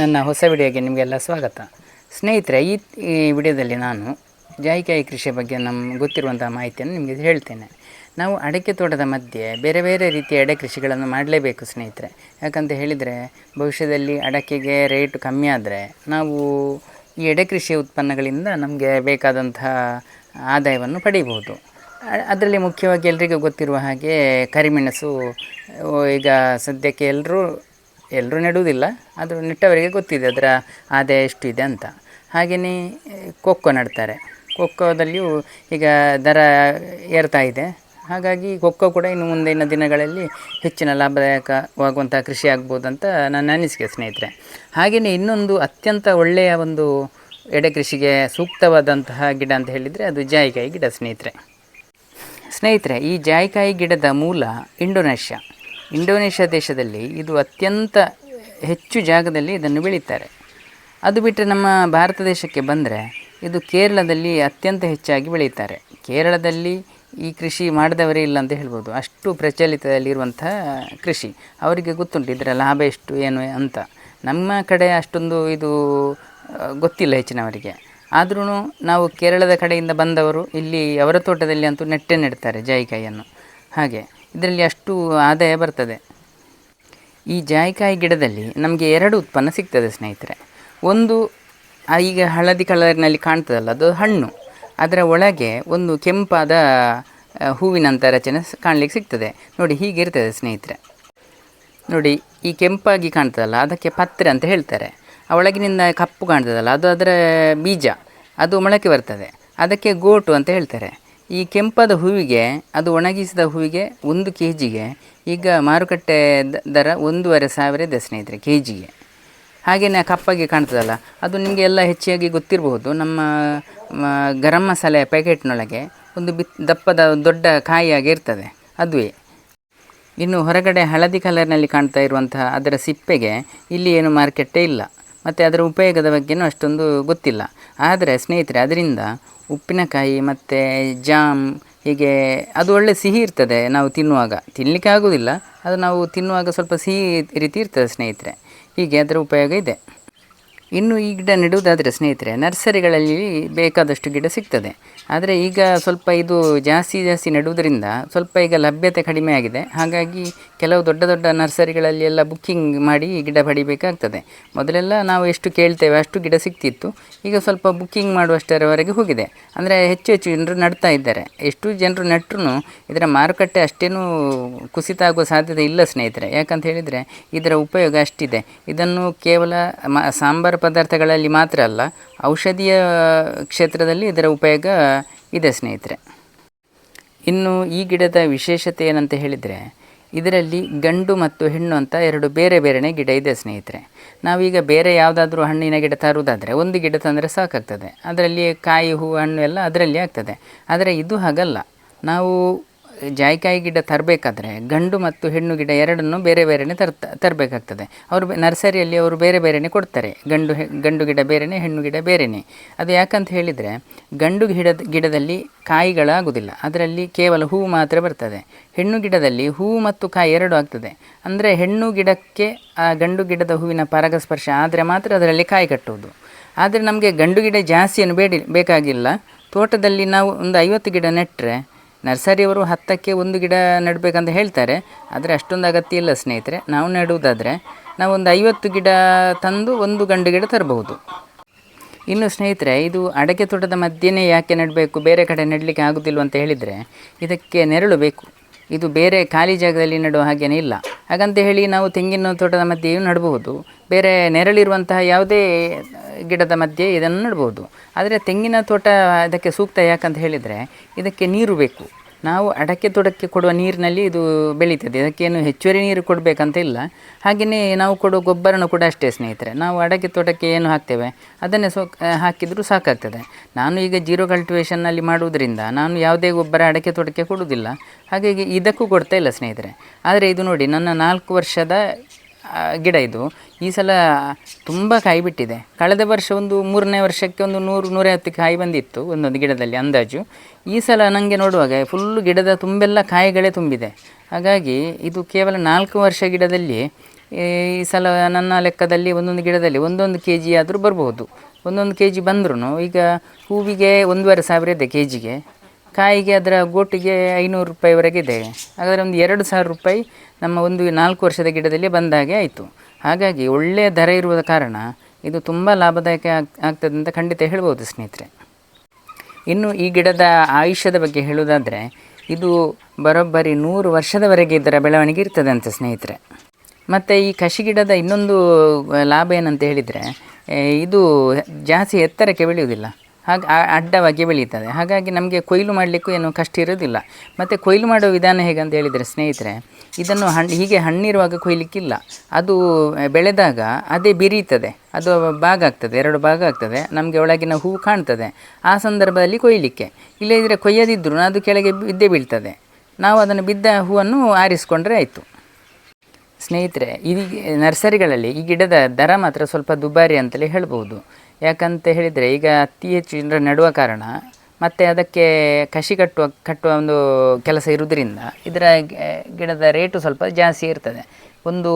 ನನ್ನ ಹೊಸ ವಿಡಿಯೋಗೆ ನಿಮಗೆಲ್ಲ ಸ್ವಾಗತ. ಸ್ನೇಹಿತರೆ, ಈ ವಿಡಿಯೋದಲ್ಲಿ ನಾನು ಜಾಯಿಕಾಯಿ ಕೃಷಿಯ ಬಗ್ಗೆ ನಮ್ಮ ಗೊತ್ತಿರುವಂಥ ಮಾಹಿತಿಯನ್ನು ನಿಮಗೆ ಹೇಳ್ತೇನೆ. ನಾವು ಅಡಕೆ ತೋಟದ ಮಧ್ಯೆ ಬೇರೆ ಬೇರೆ ರೀತಿಯ ಎಡೆ ಕೃಷಿಗಳನ್ನು ಮಾಡಲೇಬೇಕು ಸ್ನೇಹಿತರೆ. ಯಾಕಂತ ಹೇಳಿದರೆ, ಭವಿಷ್ಯದಲ್ಲಿ ಅಡಕೆಗೆ ರೇಟ್ ಕಮ್ಮಿ ಆದರೆ ನಾವು ಈ ಎಡೆ ಕೃಷಿಯ ಉತ್ಪನ್ನಗಳಿಂದ ನಮಗೆ ಬೇಕಾದಂತಹ ಆದಾಯವನ್ನು ಪಡೆಯಬಹುದು ಅದರಲ್ಲಿ ಮುಖ್ಯವಾಗಿ ಎಲ್ರಿಗೂ ಗೊತ್ತಿರುವ ಹಾಗೆ ಕರಿಮೆಣಸು ಈಗ ಸದ್ಯಕ್ಕೆ ಎಲ್ಲರೂ ಎಲ್ಲರೂ ನೆಡುವುದಿಲ್ಲ, ಆದರೂ ನೆಟ್ಟವರಿಗೆ ಗೊತ್ತಿದೆ ಅದರ ಆದಾಯ ಇದೆ ಅಂತ. ಹಾಗೆಯೇ ಖೋಖೋ ನೆಡ್ತಾರೆ. ಖೋಖೋದಲ್ಲಿಯೂ ಈಗ ದರ ಏರ್ತಾ ಇದೆ. ಹಾಗಾಗಿ ಖೋಖೋ ಕೂಡ ಇನ್ನು ಮುಂದಿನ ದಿನಗಳಲ್ಲಿ ಹೆಚ್ಚಿನ ಲಾಭದಾಯಕವಾಗುವಂಥ ಕೃಷಿ ಆಗ್ಬೋದು ಅಂತ ನನ್ನ ಅನಿಸಿಕೆ ಸ್ನೇಹಿತರೆ. ಹಾಗೆಯೇ ಇನ್ನೊಂದು ಅತ್ಯಂತ ಒಳ್ಳೆಯ ಒಂದು ಎಡೆ ಕೃಷಿಗೆ ಸೂಕ್ತವಾದಂತಹ ಗಿಡ ಅಂತ ಹೇಳಿದರೆ ಅದು ಜಾಯಿಕಾಯಿ ಗಿಡ ಸ್ನೇಹಿತರೆ. ಸ್ನೇಹಿತರೆ, ಈ ಜಾಯಿಕಾಯಿ ಗಿಡದ ಮೂಲ ಇಂಡೋನೇಷ್ಯಾ. ಇಂಡೋನೇಷ್ಯಾ ದೇಶದಲ್ಲಿ ಇದು ಅತ್ಯಂತ ಹೆಚ್ಚು ಜಾಗದಲ್ಲಿ ಇದನ್ನು ಬೆಳೀತಾರೆ. ಅದು ಬಿಟ್ಟರೆ ನಮ್ಮ ಭಾರತ ದೇಶಕ್ಕೆ ಬಂದರೆ ಇದು ಕೇರಳದಲ್ಲಿ ಅತ್ಯಂತ ಹೆಚ್ಚಾಗಿ ಬೆಳೀತಾರೆ. ಕೇರಳದಲ್ಲಿ ಈ ಕೃಷಿ ಮಾಡಿದವರೇ ಇಲ್ಲ ಅಂತ ಹೇಳ್ಬೋದು. ಅಷ್ಟು ಪ್ರಚಲಿತದಲ್ಲಿರುವಂಥ ಕೃಷಿ. ಅವರಿಗೆ ಗೊತ್ತುಂಟು ಇದರ ಲಾಭ ಎಷ್ಟು, ಏನು ಅಂತ. ನಮ್ಮ ಕಡೆ ಅಷ್ಟೊಂದು ಇದು ಗೊತ್ತಿಲ್ಲ ಹೆಚ್ಚಿನವರಿಗೆ. ಆದ್ರೂ ನಾವು ಕೇರಳದ ಕಡೆಯಿಂದ ಬಂದವರು ಇಲ್ಲಿ ಅವರ ತೋಟದಲ್ಲಿ ಅಂತೂ ನೆಟ್ಟೆ ನೆಡ್ತಾರೆ ಜಾಯಿಕಾಯಿಯನ್ನು. ಹಾಗೆ. ಇದರಲ್ಲಿ ಅಷ್ಟು ಆದಾಯ ಬರ್ತದೆ. ಈ ಜಾಯಿಕಾಯಿ ಗಿಡದಲ್ಲಿ ನಮಗೆ ಎರಡು ಉತ್ಪನ್ನ ಸಿಗ್ತದೆ ಸ್ನೇಹಿತರೆ. ಒಂದು ಈಗ ಹಳದಿ ಕಲರ್ನಲ್ಲಿ ಕಾಣ್ತದಲ್ಲ, ಅದು ಹಣ್ಣು. ಅದರ ಒಳಗೆ ಒಂದು ಕೆಂಪಾದ ಹೂವಿನಂಥ ರಚನೆ ಕಾಣಲಿಕ್ಕೆ ಸಿಗ್ತದೆ. ನೋಡಿ, ಹೀಗಿರ್ತದೆ ಸ್ನೇಹಿತರೆ. ನೋಡಿ, ಈ ಕೆಂಪಾಗಿ ಕಾಣ್ತದಲ್ಲ, ಅದಕ್ಕೆ ಪತ್ರೆ ಅಂತ ಹೇಳ್ತಾರೆ. ಆ ಒಳಗಿನಿಂದ ಕಪ್ಪು ಕಾಣ್ತದಲ್ಲ, ಅದು ಅದರ ಬೀಜ, ಅದು ಮೊಳಕೆ ಬರ್ತದೆ. ಅದಕ್ಕೆ ಗೋಟು ಅಂತ ಹೇಳ್ತಾರೆ. ಈ ಕೆಂಪಾದ ಹೂವಿಗೆ, ಅದು ಒಣಗಿಸಿದ ಹೂವಿಗೆ ಒಂದು ಕೆ ಜಿಗೆ ಈಗ ಮಾರುಕಟ್ಟೆ ದರ ಒಂದೂವರೆ ಸಾವಿರ ಇದೆ ಸ್ನೇಹಿತರೆ ಕೆ ಜಿಗೆ ಹಾಗೆಯೇ ಕಪ್ಪಾಗಿ ಕಾಣ್ತದಲ್ಲ, ಅದು ನಿಮಗೆ ಎಲ್ಲ ಹೆಚ್ಚಾಗಿ ಗೊತ್ತಿರಬಹುದು. ನಮ್ಮ ಗರಂ ಮಸಾಲೆ ಪ್ಯಾಕೆಟ್ನೊಳಗೆ ಒಂದು ಬಿತ್, ದಪ್ಪದ ದೊಡ್ಡ ಕಾಯಿಯಾಗಿ ಇರ್ತದೆ, ಅದುವೇ. ಇನ್ನು ಹೊರಗಡೆ ಹಳದಿ ಕಲರ್ನಲ್ಲಿ ಕಾಣ್ತಾ ಇರುವಂತಹ ಅದರ ಸಿಪ್ಪೆಗೆ ಇಲ್ಲಿ ಏನು ಮಾರ್ಕೆಟೇ ಇಲ್ಲ. ಮತ್ತು ಅದರ ಉಪಯೋಗದ ಬಗ್ಗೆನೂ ಅಷ್ಟೊಂದು ಗೊತ್ತಿಲ್ಲ. ಆದರೆ ಸ್ನೇಹಿತರೆ, ಅದರಿಂದ ಉಪ್ಪಿನಕಾಯಿ ಮತ್ತು ಜಾಮ್ ಹೀಗೆ ಅದು ಒಳ್ಳೆ ಸಿಹಿ ಇರ್ತದೆ ನಾವು ತಿನ್ನುವಾಗ. ತಿನ್ನಲಿಕ್ಕೆ ಆಗೋದಿಲ್ಲ, ಅದು ನಾವು ತಿನ್ನುವಾಗ ಸ್ವಲ್ಪ ಸಿಹಿ ರೀತಿ ಇರ್ತದೆ ಸ್ನೇಹಿತರೆ. ಹೀಗೆ ಅದರ ಉಪಯೋಗ ಇದೆ. ಇನ್ನು ಈ ಗಿಡ ನೆಡುವುದಾದರೆ ಸ್ನೇಹಿತರೆ, ನರ್ಸರಿಗಳಲ್ಲಿ ಬೇಕಾದಷ್ಟು ಗಿಡ ಸಿಗ್ತದೆ. ಆದರೆ ಈಗ ಸ್ವಲ್ಪ ಇದು ಜಾಸ್ತಿ ಜಾಸ್ತಿ ನೆಡುವುದರಿಂದ ಸ್ವಲ್ಪ ಈಗ ಲಭ್ಯತೆ ಕಡಿಮೆ ಆಗಿದೆ. ಹಾಗಾಗಿ ಕೆಲವು ದೊಡ್ಡ ದೊಡ್ಡ ನರ್ಸರಿಗಳಲ್ಲಿ ಎಲ್ಲ ಬುಕ್ಕಿಂಗ್ ಮಾಡಿ ಗಿಡ ಪಡಿಬೇಕಾಗ್ತದೆ. ಮೊದಲೆಲ್ಲ ನಾವು ಎಷ್ಟು ಕೇಳ್ತೇವೆ ಅಷ್ಟು ಗಿಡ ಸಿಗ್ತಿತ್ತು. ಈಗ ಸ್ವಲ್ಪ ಬುಕ್ಕಿಂಗ್ ಮಾಡುವಷ್ಟರವರೆಗೆ ಹೋಗಿದೆ. ಅಂದರೆ ಹೆಚ್ಚು ಹೆಚ್ಚು ಜನರು ನಡ್ತಾ ಇದ್ದಾರೆ. ಎಷ್ಟು ಜನರು ನೆಟ್ಟರು ಇದರ ಮಾರುಕಟ್ಟೆ ಅಷ್ಟೇನೂ ಕುಸಿತ ಆಗುವ ಸಾಧ್ಯತೆ ಇಲ್ಲ ಸ್ನೇಹಿತರೆ. ಯಾಕಂತ ಹೇಳಿದರೆ ಇದರ ಉಪಯೋಗ ಅಷ್ಟಿದೆ. ಇದನ್ನು ಕೇವಲ ಮ, ಸಾಂಬಾರು ಪದಾರ್ಥಗಳಲ್ಲಿ ಮಾತ್ರ ಅಲ್ಲ, ಔಷಧೀಯ ಕ್ಷೇತ್ರದಲ್ಲಿ ಇದರ ಉಪಯೋಗ ಇದೆ, ಸ್ನೇಹಿತರೆ. ಇನ್ನು ಈ ಗಿಡದ ವಿಶೇಷತೆ ಏನಂತ ಹೇಳಿದರೆ, ಇದರಲ್ಲಿ ಗಂಡು ಮತ್ತು ಹೆಣ್ಣು ಅಂತ ಎರಡು ಬೇರೆ ಬೇರೆನೇ ಗಿಡ ಇದೆ, ಸ್ನೇಹಿತರೆ. ನಾವೀಗ ಬೇರೆ ಯಾವುದಾದ್ರೂ ಹಣ್ಣಿನ ಗಿಡ ತರುವುದಾದರೆ, ಒಂದು ಗಿಡ ತಂದರೆ ಸಾಕಾಗ್ತದೆ. ಅದರಲ್ಲಿ ಕಾಯಿ, ಹೂವು, ಹಣ್ಣು ಎಲ್ಲ ಅದರಲ್ಲಿ ಆಗ್ತದೆ. ಆದರೆ ಇದು ಹಾಗಲ್ಲ. ನಾವು ಜಾಯಿಕಾಯಿ ಗಿಡ ತರಬೇಕಾದ್ರೆ ಗಂಡು ಮತ್ತು ಹೆಣ್ಣು ಗಿಡ ಎರಡನ್ನು ಬೇರೆ ಬೇರೆನೇ ತರ್ತ ತರಬೇಕಾಗ್ತದೆ. ಅವರು ನರ್ಸರಿಯಲ್ಲಿ ಅವರು ಬೇರೆ ಬೇರೆನೇ ಕೊಡ್ತಾರೆ. ಗಂಡು ಗಂಡು ಗಿಡ ಬೇರೆನೇ, ಹೆಣ್ಣು ಗಿಡ ಬೇರೆನೇ. ಅದು ಯಾಕಂತ ಹೇಳಿದರೆ ಗಂಡು ಗಿಡದ, ಗಿಡದಲ್ಲಿ ಕಾಯಿಗಳಾಗುವುದಿಲ್ಲ ಅದರಲ್ಲಿ ಕೇವಲ ಹೂವು ಮಾತ್ರ ಬರ್ತದೆ. ಹೆಣ್ಣು ಗಿಡದಲ್ಲಿ ಹೂವು ಮತ್ತು ಕಾಯಿ ಎರಡು ಆಗ್ತದೆ. ಅಂದರೆ ಹೆಣ್ಣು ಗಿಡಕ್ಕೆ, ಆ ಗಂಡು ಗಿಡದ ಹೂವಿನ ಪರಾಗಸ್ಪರ್ಶ ಆದರೆ ಮಾತ್ರ ಅದರಲ್ಲಿ ಕಾಯಿ ಕಟ್ಟುವುದು. ಆದರೆ ನಮಗೆ ಗಂಡು ಗಿಡ ಜಾಸ್ತಿಯನ್ನು ಬೇಡಿ, ಬೇಕಾಗಿಲ್ಲ. ತೋಟದಲ್ಲಿ ನಾವು ಒಂದು ಐವತ್ತು ಗಿಡ ನೆಟ್ಟರೆ ನರ್ಸರಿಯವರು ಹತ್ತಕ್ಕೆ ಒಂದು ಗಿಡ ನೆಡಬೇಕಂತ ಹೇಳ್ತಾರೆ, ಆದರೆ ಅಷ್ಟೊಂದು ಅಗತ್ಯ ಇಲ್ಲ ಸ್ನೇಹಿತರೆ. ನಾವು ನೆಡುವುದಾದರೆ ನಾವು ಒಂದು ಐವತ್ತು ಗಿಡ ತಂದು ಒಂದು ಗಂಡು ಗಿಡ ತರಬಹುದು. ಇನ್ನು ಸ್ನೇಹಿತರೆ, ಇದು ಅಡಕೆ ತೋಟದ ಮಧ್ಯೆನೇ ಯಾಕೆ ನೆಡಬೇಕು, ಬೇರೆ ಕಡೆ ನೆಡಲಿಕ್ಕೆ ಆಗೋದಿಲ್ವ ಅಂತ ಹೇಳಿದರೆ ಇದಕ್ಕೆ ನೆರಳು ಬೇಕು. ಇದು ಬೇರೆ ಖಾಲಿ ಜಾಗದಲ್ಲಿ ನೆಡುವ ಹಾಗೇನೇ ಇಲ್ಲ. ಹಾಗಂತ ಹೇಳಿ ನಾವು ತೆಂಗಿನ ತೋಟದ ಮಧ್ಯೆಯೂ ನೆಡಬಹುದು. ಬೇರೆ ನೆರಳಿರುವಂತಹ ಯಾವುದೇ ಗಿಡದ ಮಧ್ಯೆ ಇದನ್ನು ನೆಡ್ಬೋದು ಆದರೆ ತೆಂಗಿನ ತೋಟ ಅದಕ್ಕೆ ಸೂಕ್ತ ಯಾಕಂತ ಹೇಳಿದರೆ ಇದಕ್ಕೆ ನೀರು ಬೇಕು. ನಾವು ಅಡಕೆ ತೊಡಕ್ಕೆ ಕೊಡುವ ನೀರಿನಲ್ಲಿ ಇದು ಬೆಳೀತದೆ. ಅದಕ್ಕೇನು ಹೆಚ್ಚುವರಿ ನೀರು ಕೊಡಬೇಕಂತ ಇಲ್ಲ. ಹಾಗೆಯೇ ನಾವು ಕೊಡುವ ಗೊಬ್ಬರನೂ ಕೂಡ ಅಷ್ಟೇ, ಸ್ನೇಹಿತರೆ. ನಾವು ಅಡಕೆ ತೋಟಕ್ಕೆ ಏನು ಹಾಕ್ತೇವೆ? ಅದನ್ನೇ ಸೊ ಹಾಕಿದರೂ ಸಾಕಾಗ್ತದೆ. ನಾನು ಈಗ ಜೀರೋ ಕಲ್ಟಿವೇಷನ್ನಲ್ಲಿ ಮಾಡುವುದರಿಂದ ನಾನು ಯಾವುದೇ ಗೊಬ್ಬರ ಅಡಕೆ ತೋಟಕ್ಕೆ ಕೊಡುವುದಿಲ್ಲ. ಹಾಗಾಗಿ ಇದಕ್ಕೂ ಕೊಡ್ತಾ ಇಲ್ಲ, ಸ್ನೇಹಿತರೆ. ಆದರೆ ಇದು ನೋಡಿ, ನನ್ನ ನಾಲ್ಕು ವರ್ಷದ ಗಿಡ ಇದು. ಈ ಸಲ ತುಂಬ ಕಾಯಿ ಬಿಟ್ಟಿದೆ. ಕಳೆದ ವರ್ಷ ಒಂದು ಮೂರನೇ ವರ್ಷಕ್ಕೆ ಒಂದು ನೂರು ನೂರೈವತ್ತು ಕಾಯಿ ಬಂದಿತ್ತು ಒಂದೊಂದು ಗಿಡದಲ್ಲಿ ಅಂದಾಜು. ಈ ಸಲ ನನಗೆ ನೋಡುವಾಗ ಫುಲ್ಲು ಗಿಡದ ತುಂಬೆಲ್ಲ ಕಾಯಿಗಳೇ ತುಂಬಿದೆ. ಹಾಗಾಗಿ ಇದು ಕೇವಲ ನಾಲ್ಕು ವರ್ಷ ಗಿಡದಲ್ಲಿ, ಈ ಸಲ ನನ್ನ ಲೆಕ್ಕದಲ್ಲಿ ಒಂದೊಂದು ಗಿಡದಲ್ಲಿ ಒಂದೊಂದು ಕೆ ಜಿ ಆದರೂ ಬರ್ಬೋದು. ಒಂದೊಂದು ಕೆ ಜಿ ಬಂದ್ರೂ ಈಗ ಹೂವಿಗೆ ಒಂದೂವರೆ ಸಾವಿರ ಇದೆ ಕೆ ಜಿಗೆ ಕಾಯಿಗೆ ಅದರ ಗೋಟಿಗೆ ಐನೂರು ರೂಪಾಯಿವರೆಗೆ ಇದೆ. ಹಾಗಾದರೆ ಒಂದು ಎರಡು ಸಾವಿರ ರೂಪಾಯಿ ನಮ್ಮ ಒಂದು ನಾಲ್ಕು ವರ್ಷದ ಗಿಡದಲ್ಲಿ ಬಂದ ಹಾಗೆ ಆಯಿತು. ಹಾಗಾಗಿ ಒಳ್ಳೆಯ ದರ ಇರುವ ಕಾರಣ ಇದು ತುಂಬ ಲಾಭದಾಯಕ ಆಗ್, ಆಗ್ತದೆ ಅಂತ ಖಂಡಿತ ಹೇಳ್ಬೋದು ಸ್ನೇಹಿತರೆ. ಇನ್ನು ಈ ಗಿಡದ ಆಯುಷ್ಯದ ಬಗ್ಗೆ ಹೇಳುವುದಾದರೆ, ಇದು ಬರೋಬ್ಬರಿ ನೂರು ವರ್ಷದವರೆಗೆ ಇದರ ಬೆಳವಣಿಗೆ ಇರ್ತದೆ ಅಂತ ಸ್ನೇಹಿತರೆ. ಮತ್ತು ಈ ಕಸಿ ಗಿಡದ ಇನ್ನೊಂದು ಲಾಭ ಏನಂತ ಹೇಳಿದರೆ ಇದು ಜಾಸ್ತಿ ಎತ್ತರಕ್ಕೆ ಬೆಳೆಯುವುದಿಲ್ಲ. ಹಾಗೆ ಅಡ್ಡವಾಗಿ ಬೆಳೀತದೆ. ಹಾಗಾಗಿ ನಮಗೆ ಕೊಯ್ಲು ಮಾಡಲಿಕ್ಕೂ ಏನು ಕಷ್ಟ ಇರೋದಿಲ್ಲ ಮತ್ತು ಕೊಯ್ಲು ಮಾಡೋ ವಿಧಾನ ಹೇಗಂತ ಹೇಳಿದರೆ ಸ್ನೇಹಿತರೆ, ಇದನ್ನು ಹಣ್ಣು ಹೀಗೆ ಹಣ್ಣಿರುವಾಗ ಕೊಯ್ಲಿಕ್ಕಿಲ್ಲ. ಅದು ಬೆಳೆದಾಗ ಅದೇ ಬಿರಿಯುತ್ತದೆ ಅದು ಭಾಗ ಆಗ್ತದೆ, ಎರಡು ಭಾಗ ಆಗ್ತದೆ. ನಮಗೆ ಒಳಗಿನ ಹೂವು ಕಾಣ್ತದೆ. ಆ ಸಂದರ್ಭದಲ್ಲಿ ಕೊಯ್ಲಿಕ್ಕೆ. ಇಲ್ಲದಿದ್ದರೆ ಕೊಯ್ಯದಿದ್ದರೂ ಅದು ಕೆಳಗೆ ಬಿದ್ದೇ ಬೀಳ್ತದೆ. ನಾವು ಅದನ್ನು ಬಿದ್ದ ಹೂವನ್ನು ಆರಿಸಿಕೊಂಡ್ರೆ ಆಯಿತು. ಸ್ನೇಹಿತರೆ, ಈ ನರ್ಸರಿಗಳಲ್ಲಿ ಈ ಗಿಡದ ದರ ಮಾತ್ರ ಸ್ವಲ್ಪ ದುಬಾರಿ ಅಂತಲೇ ಹೇಳ್ಬೋದು. ಯಾಕಂತ ಹೇಳಿದರೆ ಈಗ ಅತಿ ಹೆಚ್ಚು ಜನರು ನೆಡುವ ಕಾರಣ ಮತ್ತು ಅದಕ್ಕೆ ಕಸಿ ಕಟ್ಟುವ ಕಟ್ಟುವ ಒಂದು ಕೆಲಸ ಇರುವುದರಿಂದ ಇದರ ಗಿಡದ ರೇಟು ಸ್ವಲ್ಪ ಜಾಸ್ತಿ ಇರ್ತದೆ. ಒಂದು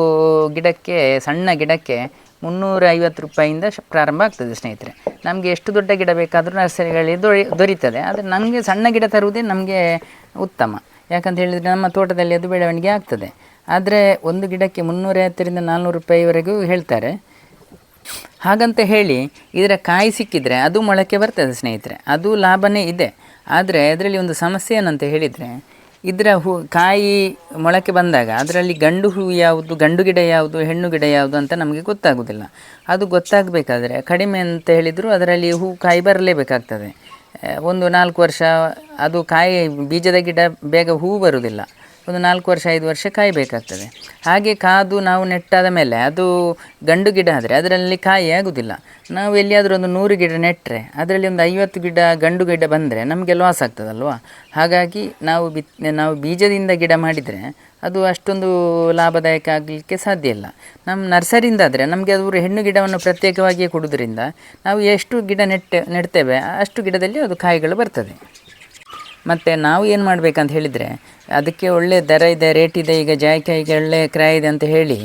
ಗಿಡಕ್ಕೆ, ಸಣ್ಣ ಗಿಡಕ್ಕೆ ಮುನ್ನೂರ ಐವತ್ತು ರೂಪಾಯಿಂದ ಪ್ರಾರಂಭ ಆಗ್ತದೆ ಸ್ನೇಹಿತರೆ. ನಮಗೆ ಎಷ್ಟು ದೊಡ್ಡ ಗಿಡ ಬೇಕಾದರೂ ನರ್ಸರಿಗಳಲ್ಲಿ ದೊರೆ, ದೊರೀತದೆ. ಆದರೆ ನಮಗೆ ಸಣ್ಣ ಗಿಡ ತರುವುದೇ ನಮಗೆ ಉತ್ತಮ. ಯಾಕಂತ ಹೇಳಿದರೆ ನಮ್ಮ ತೋಟದಲ್ಲಿ ಅದು ಬೆಳವಣಿಗೆ ಆಗ್ತದೆ. ಆದರೆ ಒಂದು ಗಿಡಕ್ಕೆ ಮುನ್ನೂರೈವತ್ತರಿಂದ ನಾಲ್ನೂರು ರೂಪಾಯಿವರೆಗೂ ಹೇಳ್ತಾರೆ. ಹಾಗಂತ ಹೇಳಿ, ಇದರ ಕಾಯಿ ಸಿಕ್ಕಿದರೆ ಅದು ಮೊಳಕೆ ಬರ್ತದೆ ಸ್ನೇಹಿತರೆ. ಅದು ಲಾಭನೇ ಇದೆ. ಆದರೆ ಅದರಲ್ಲಿ ಒಂದು ಸಮಸ್ಯೆ ಏನಂತ ಹೇಳಿದರೆ, ಇದರ ಹೂ, ಕಾಯಿ ಮೊಳಕೆ ಬಂದಾಗ ಅದರಲ್ಲಿ ಗಂಡು ಹೂ ಯಾವುದು, ಗಂಡು ಗಿಡ ಯಾವುದು, ಹೆಣ್ಣು ಗಿಡ ಯಾವುದು ಅಂತ ನಮಗೆ ಗೊತ್ತಾಗೋದಿಲ್ಲ. ಅದು ಗೊತ್ತಾಗಬೇಕಾದ್ರೆ ಕಡಿಮೆ ಅಂತ ಹೇಳಿದರೂ ಅದರಲ್ಲಿ ಹೂ ಕಾಯಿ ಬರಲೇಬೇಕಾಗ್ತದೆ. ಒಂದು ನಾಲ್ಕು ವರ್ಷ ಅದು ಕಾಯಿ ಬೀಜದ ಗಿಡ ಬೇಗ ಹೂ ಬರುವುದಿಲ್ಲ ಒಂದು ನಾಲ್ಕು ವರ್ಷ, ಐದು ವರ್ಷ ಕಾಯಬೇಕಾಗ್ತದೆ. ಹಾಗೆ ಕಾದು ನಾವು ನೆಟ್ಟಾದ ಮೇಲೆ ಅದು ಗಂಡು ಗಿಡ ಆದರೆ ಅದರಲ್ಲಿ ಕಾಯಿ ಆಗುವುದಿಲ್ಲ ನಾವು ಎಲ್ಲಿಯಾದರೂ ಒಂದು ನೂರು ಗಿಡ ನೆಟ್ಟರೆ ಅದರಲ್ಲಿ ಒಂದು ಐವತ್ತು ಗಿಡ ಗಂಡು ಗಿಡ ಬಂದರೆ ನಮಗೆ ಲಾಸ್ ಆಗ್ತದಲ್ವ? ಹಾಗಾಗಿ ನಾವು ಬಿತ್, ನಾವು ಬೀಜದಿಂದ ಗಿಡ ಮಾಡಿದರೆ ಅದು ಅಷ್ಟೊಂದು ಲಾಭದಾಯಕ ಆಗಲಿಕ್ಕೆ ಸಾಧ್ಯ ಇಲ್ಲ. ನಮ್ಮ ನರ್ಸರಿಯಿಂದ ಆದರೆ ನಮಗೆ ಅದು ಹೆಣ್ಣು ಗಿಡವನ್ನು ಪ್ರತ್ಯೇಕವಾಗಿಯೇ ಕೊಡುವುದರಿಂದ ನಾವು ಎಷ್ಟು ಗಿಡ ನೆಟ್ಟ, ನೆಡ್ತೇವೆ ಅಷ್ಟು ಗಿಡದಲ್ಲಿ ಅದು ಕಾಯಿಗಳು ಬರ್ತದೆ. ಮತ್ತು ನಾವು ಏನು ಮಾಡಬೇಕಂತ ಹೇಳಿದರೆ, ಅದಕ್ಕೆ ಒಳ್ಳೆ ದರ ಇದೆ, ರೇಟ್ ಇದೆ, ಈಗ ಜಾಯಿಕಾಯಿಗೆ ಒಳ್ಳೆ ಕ್ರಯ ಇದೆ ಅಂತ ಹೇಳಿ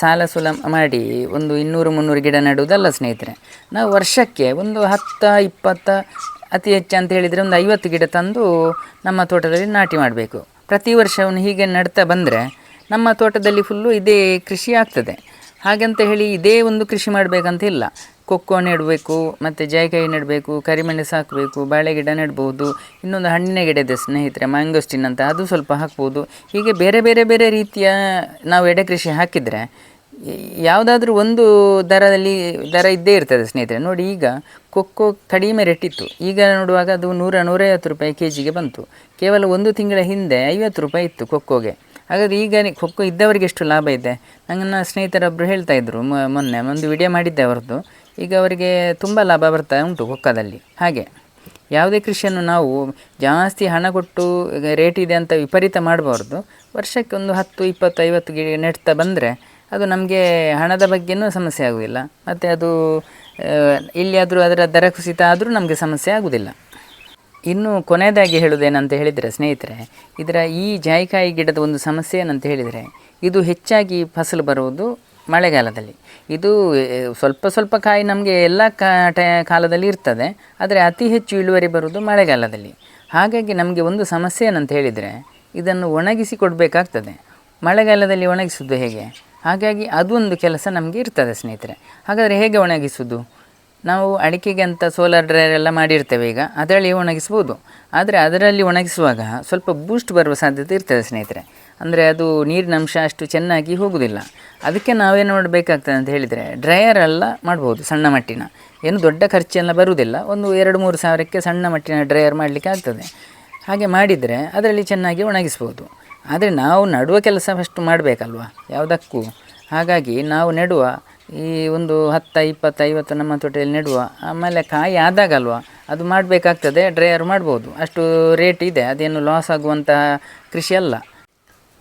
ಸಾಲ ಸುಲ ಮಾಡಿ ಒಂದು ಇನ್ನೂರು ಮುನ್ನೂರು ಗಿಡ ನೆಡುವುದಲ್ಲ ಸ್ನೇಹಿತರೆ, ನಾವು ವರ್ಷಕ್ಕೆ ಒಂದು ಹತ್ತು, ಇಪ್ಪತ್ತು, ಅತಿ ಹೆಚ್ಚು ಅಂತ ಹೇಳಿದರೆ ಒಂದು ಐವತ್ತು ಗಿಡ ತಂದು ನಮ್ಮ ತೋಟದಲ್ಲಿ ನಾಟಿ ಮಾಡಬೇಕು. ಪ್ರತಿ ವರ್ಷವನ್ನು ಹೀಗೆ ನಡ್ತಾ ಬಂದರೆ ನಮ್ಮ ತೋಟದಲ್ಲಿ ಫುಲ್ಲು ಇದೇ ಕೃಷಿ ಆಗ್ತದೆ. ಹಾಗಂತ ಹೇಳಿ ಇದೇ ಒಂದು ಕೃಷಿ ಮಾಡಬೇಕಂತ ಇಲ್ಲ. ಕೊಕ್ಕೋ ನೆಡಬೇಕು, ಮತ್ತು ಜಾಯಿಕಾಯಿ ನೆಡಬೇಕು ಕರಿಮೆಣಸು ಹಾಕಬೇಕು ಬಾಳೆ ಗಿಡ ನೆಡ್ಬೋದು, ಇನ್ನೊಂದು ಹಣ್ಣಿನ ಗಿಡ ಇದೆ ಸ್ನೇಹಿತರೆ, ಮ್ಯಾಂಗೋಸ್ಟಿನ್ ಅಂತ ಅದು ಸ್ವಲ್ಪ ಹಾಕ್ಬೋದು. ಹೀಗೆ ಬೇರೆ ಬೇರೆ ಬೇರೆ ರೀತಿಯ ನಾವು ಎಡೆ ಕೃಷಿ ಹಾಕಿದರೆ, ಯಾವುದಾದ್ರೂ ಒಂದು ದರದಲ್ಲಿ, ದರ ಇದ್ದೇ ಇರ್ತದೆ ಸ್ನೇಹಿತರೆ. ನೋಡಿ ಈಗ ಕೊಕ್ಕೋ ಕಡಿಮೆ ರೆಟ್ಟಿತ್ತು ಈಗ ನೋಡುವಾಗ ಅದು ನೂರ, ನೂರೈವತ್ತು ರೂಪಾಯಿ ಕೆ ಜಿಗೆ ಬಂತು. ಕೇವಲ ಒಂದು ತಿಂಗಳ ಹಿಂದೆ ಐವತ್ತು ರೂಪಾಯಿ ಇತ್ತು ಕೊಕ್ಕೋಗೆ. ಹಾಗಾದರೆ ಈಗ ಖೋಖೋ ಇದ್ದವರಿಗೆ ಎಷ್ಟು ಲಾಭ ಇದೆ? ನನ್ನ ಸ್ನೇಹಿತರೊಬ್ಬರು ಹೇಳ್ತಾ ಇದ್ರು ಮೊ- ಮೊನ್ನೆ, ಒಂದು ವಿಡಿಯೋ ಮಾಡಿದ್ದೆ ಅವರದ್ದು. ಈಗ ಅವರಿಗೆ ತುಂಬ ಲಾಭ ಬರ್ತಾ ಉಂಟು ಹೊಕ್ಕದಲ್ಲಿ ಹಾಗೆ ಯಾವುದೇ ಕೃಷಿಯನ್ನು ನಾವು ಜಾಸ್ತಿ ಹಣ ಕೊಟ್ಟು ರೇಟ್ ಇದೆ ಅಂತ ವಿಪರೀತ ಮಾಡಬಾರ್ದು. ವರ್ಷಕ್ಕೆ ಒಂದು ಹತ್ತು, ಇಪ್ಪತ್ತು, ಐವತ್ತು ಗಿಡ ನೆಡ್ತಾ ಬಂದರೆ ಅದು ನಮಗೆ ಹಣದ ಬಗ್ಗೆನೂ ಸಮಸ್ಯೆ ಆಗುವುದಿಲ್ಲ ಮತ್ತು ಅದು ಇಲ್ಲಿಯಾದರೂ ಅದರ ದರ ಕುಸಿತ ಆದರೂ ನಮಗೆ ಸಮಸ್ಯೆ ಆಗುವುದಿಲ್ಲ ಇನ್ನು ಕೊನೆಯದಾಗಿ ಹೇಳುವುದೇನಂತ ಹೇಳಿದರೆ ಸ್ನೇಹಿತರೆ, ಇದರ ಈ ಜಾಯಿಕಾಯಿ ಗಿಡದ ಒಂದು ಸಮಸ್ಯೆ ಏನಂತ ಹೇಳಿದರೆ, ಇದು ಹೆಚ್ಚಾಗಿ ಫಸಲು ಬರುವುದು ಮಳೆಗಾಲದಲ್ಲಿ. ಇದು ಸ್ವಲ್ಪ ಸ್ವಲ್ಪ ಕಾಯಿ ನಮಗೆ ಎಲ್ಲ ಕಾಲದಲ್ಲಿ ಇರ್ತದೆ. ಆದರೆ ಅತಿ ಹೆಚ್ಚು ಇಳುವರಿ ಬರುವುದು ಮಳೆಗಾಲದಲ್ಲಿ. ಹಾಗಾಗಿ ನಮಗೆ ಒಂದು ಸಮಸ್ಯೆ ಏನಂತ ಹೇಳಿದರೆ, ಇದನ್ನು ಒಣಗಿಸಿ ಕೊಡಬೇಕಾಗ್ತದೆ. ಮಳೆಗಾಲದಲ್ಲಿ ಒಣಗಿಸುವುದು ಹೇಗೆ? ಹಾಗಾಗಿ ಅದೊಂದು ಕೆಲಸ ನಮಗೆ ಇರ್ತದೆ ಸ್ನೇಹಿತರೆ. ಹಾಗಾದರೆ ಹೇಗೆ ಒಣಗಿಸೋದು ನಾವು ಅಡಿಕೆಗೆ ಅಂತ ಸೋಲಾರ್ ಡ್ರೈರ್ ಎಲ್ಲ ಮಾಡಿರ್ತೇವೆ ಈಗ, ಅದರಲ್ಲಿ ಒಣಗಿಸ್ಬೋದು. ಆದರೆ ಅದರಲ್ಲಿ ಒಣಗಿಸುವಾಗ ಸ್ವಲ್ಪ ಬೂಸ್ಟ್ ಬರುವ ಸಾಧ್ಯತೆ ಇರ್ತದೆ ಸ್ನೇಹಿತರೆ. ಅಂದರೆ ಅದು ನೀರಿನ ಅಂಶ ಅಷ್ಟು ಚೆನ್ನಾಗಿ ಹೋಗುವುದಿಲ್ಲ ಅದಕ್ಕೆ ನಾವೇನು ಮಾಡಬೇಕಾಗ್ತದೆ ಅಂತ ಹೇಳಿದರೆ ಡ್ರೈಯರ್ ಎಲ್ಲ ಮಾಡ್ಬೋದು ಸಣ್ಣ ಮಟ್ಟಿನ. ಏನು ದೊಡ್ಡ ಖರ್ಚೆಲ್ಲ ಬರುವುದಿಲ್ಲ ಒಂದು ಎರಡು ಮೂರು ಸಾವಿರಕ್ಕೆ ಸಣ್ಣ ಮಟ್ಟಿನ ಡ್ರೈಯರ್ ಮಾಡಲಿಕ್ಕೆ ಆಗ್ತದೆ. ಹಾಗೆ ಮಾಡಿದರೆ ಅದರಲ್ಲಿ ಚೆನ್ನಾಗಿ ಒಣಗಿಸ್ಬೋದು. ಆದರೆ ನಾವು ನಡುವ ಕೆಲಸ ಫಸ್ಟ್ ಮಾಡಬೇಕಲ್ವ? ಯಾವುದಕ್ಕೂ. ಹಾಗಾಗಿ ನಾವು ನೆಡುವ, ಈ ಒಂದು ಹತ್ತು, ಇಪ್ಪತ್ತು, ಐವತ್ತು ನಮ್ಮ ತೋಟದಲ್ಲಿ ನೆಡುವ, ಆಮೇಲೆ ಕಾಯಿ ಆದಾಗಲ್ವ, ಅದು ಮಾಡಬೇಕಾಗ್ತದೆ ಡ್ರೈಯರ್ ಮಾಡ್ಬೋದು. ಅಷ್ಟು ರೇಟ್ ಇದೆ, ಅದೇನು ಲಾಸ್ ಆಗುವಂತಹ ಕೃಷಿ ಅಲ್ಲ.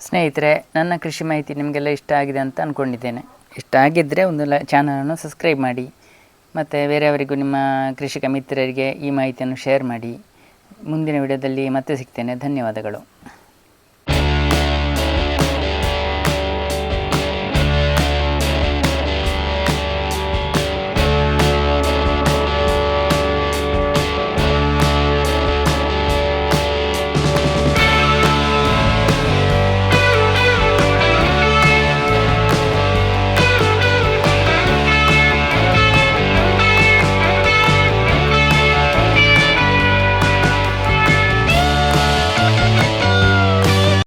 ಸ್ನೇಹಿತರೆ, ನನ್ನ ಕೃಷಿ ಮಾಹಿತಿ ನಿಮಗೆಲ್ಲ ಇಷ್ಟ ಆಗಿದೆ ಅಂತ ಅಂದ್ಕೊಂಡಿದ್ದೇನೆ ಇಷ್ಟ ಆಗಿದ್ದರೆ ಒಂದು ಲ ಚಾನಲನ್ನು ಸಬ್ಸ್ಕ್ರೈಬ್ ಮಾಡಿ, ಮತ್ತು ಬೇರೆಯವರಿಗೂ ನಿಮ್ಮ ಕೃಷಿಕ ಮಿತ್ರರಿಗೆ ಈ ಮಾಹಿತಿಯನ್ನು ಶೇರ್ ಮಾಡಿ. ಮುಂದಿನ ವಿಡಿಯೋದಲ್ಲಿ ಮತ್ತೆ ಸಿಗ್ತೇನೆ. ಧನ್ಯವಾದಗಳು.